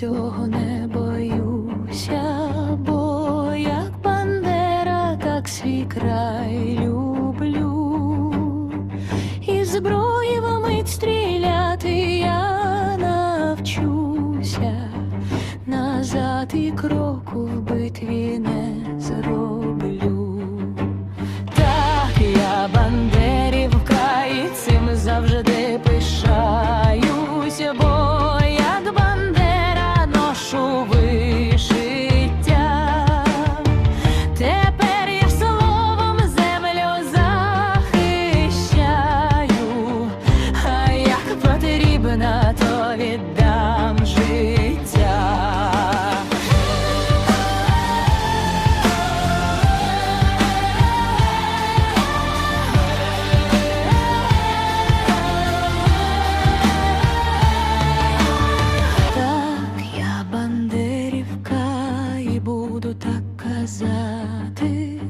цього не боюся, бо як бандера, так свій край люблю, і зброї вамить стріляти я навчуся, назад і кроку в битві не зроблю. Казати.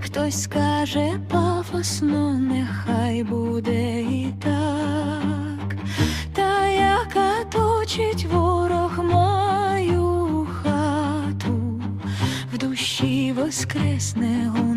Хтось скаже пафосно, нехай буде і так. Та яка точить ворог мою хату, в душі воскресне у